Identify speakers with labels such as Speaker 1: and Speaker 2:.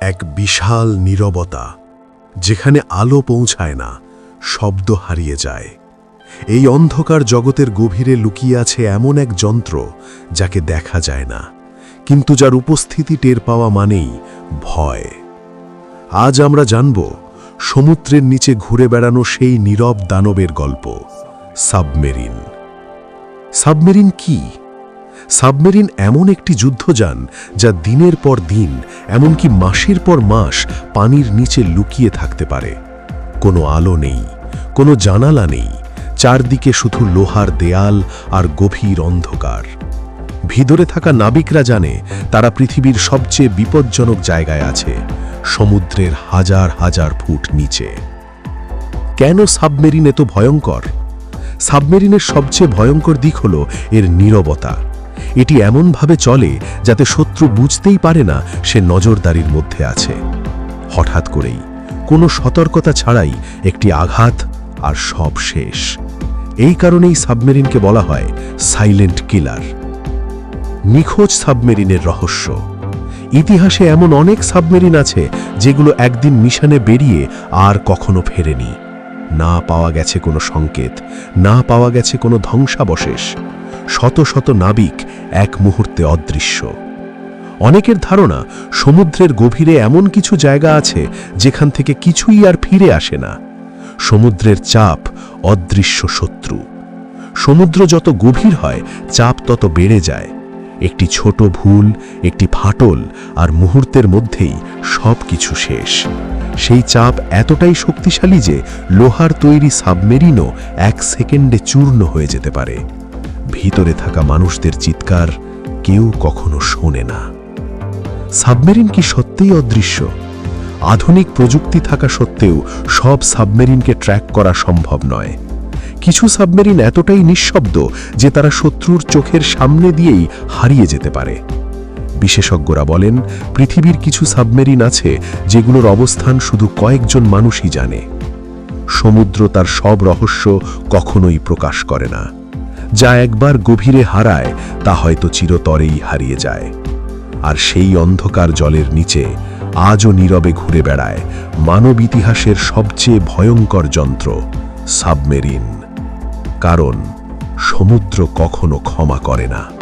Speaker 1: এক বিশাল নীরবতা, যেখানে আলো পৌঁছায় না, শব্দ হারিয়ে যায়। এই অন্ধকার জগতের গভীরে লুকিয়ে আছে এমন এক যন্ত্র, যাকে দেখা যায় না, কিন্তু যার উপস্থিতি টের পাওয়া মানেই ভয়। আজ আমরা জানব, সমুদ্রের নিচে ঘুরে বেড়ানো সেই নীরব দানবের গল্প, সাবমেরিন। সাবমেরিন কি? সাবমেরিন এমন একটি যুদ্ধযান যা দিনের পর দিন, এমনকি মাসের পর মাস পানির নিচে লুকিয়ে থাকতে পারে। কোনো আলো নেই, কোনো জানালা নেই, চারদিকে শুধু লোহার দেয়াল আর গভীর অন্ধকার। ভিতরে থাকা নাবিকরা জানে তারা পৃথিবীর সবচেয়ে বিপজ্জনক জায়গায় আছে, সমুদ্রের হাজার হাজার ফুট নিচে। কেন সাবমেরিন এত ভয়ঙ্কর? সাবমেরিনের সবচেয়ে ভয়ঙ্কর দিক হল এর নীরবতা। এটি এমনভাবে চলে যাতে শত্রু বুঝতেই পারে না সে নজরদারির মধ্যে আছে। হঠাৎ করেই কোনো সতর্কতা ছাড়াই একটি আঘাত আর সব শেষ। এই কারণেই সাবমেরিনকে বলা হয় সাইলেন্ট কিলার। নিখোঁজ সাবমেরিনের রহস্য। ইতিহাসে এমন অনেক সাবমেরিন আছে যেগুলো একদিন মিশনে বেরিয়ে আর কখনো ফেরেনি। না পাওয়া গেছে কোনো সংকেত, না পাওয়া গেছে কোনো ধ্বংসাবশেষ। শত শত নাবিক এক মুহূর্তে অদৃশ্য। অনেকের ধারণা সমুদ্রের গভীরে এমন কিছু জায়গা আছে যেখান থেকে কিছুই আর ফিরে আসে না। সমুদ্রের চাপ অদৃশ্য শত্রু। সমুদ্র যত গভীর হয়, চাপ তত বেড়ে যায়। একটি ছোট ভুল, একটি ফাটল আর মুহূর্তের মধ্যেই সব কিছু শেষ। সেই চাপ এতটাই শক্তিশালী যে লোহার তৈরি সাবমেরিনও এক সেকেন্ডে চূর্ণ হয়ে যেতে পারে। ভিতরে থাকা মানুষদের চিৎকার কেউ কখনো শোনে না। সাবমেরিন কি সত্যিই অদৃশ্য? আধুনিক প্রযুক্তি থাকা সত্ত্বেও সব সাবমেরিনকে ট্র্যাক করা সম্ভব নয়। কিছু সাবমেরিন এতটাই নিঃশব্দ যে তারা শত্রুর চোখের সামনে দিয়েই হারিয়ে যেতে পারে। বিশেষজ্ঞরা বলেন, পৃথিবীর কিছু সাবমেরিন আছে যেগুলোর অবস্থান শুধু কয়েকজন মানুষই জানে। সমুদ্র তার সব রহস্য কখনোই প্রকাশ করে না। যা একবার গভীরে হারায়, তা হয়তো চিরতরেই হারিয়ে যায়। আর সেই অন্ধকার জলের নিচে আজও নীরবে ঘুরে বেড়ায় মানব ইতিহাসের সবচেয়ে ভয়ঙ্কর যন্ত্র, সাবমেরিন। কারণ সমুদ্র কখনো ক্ষমা করে না।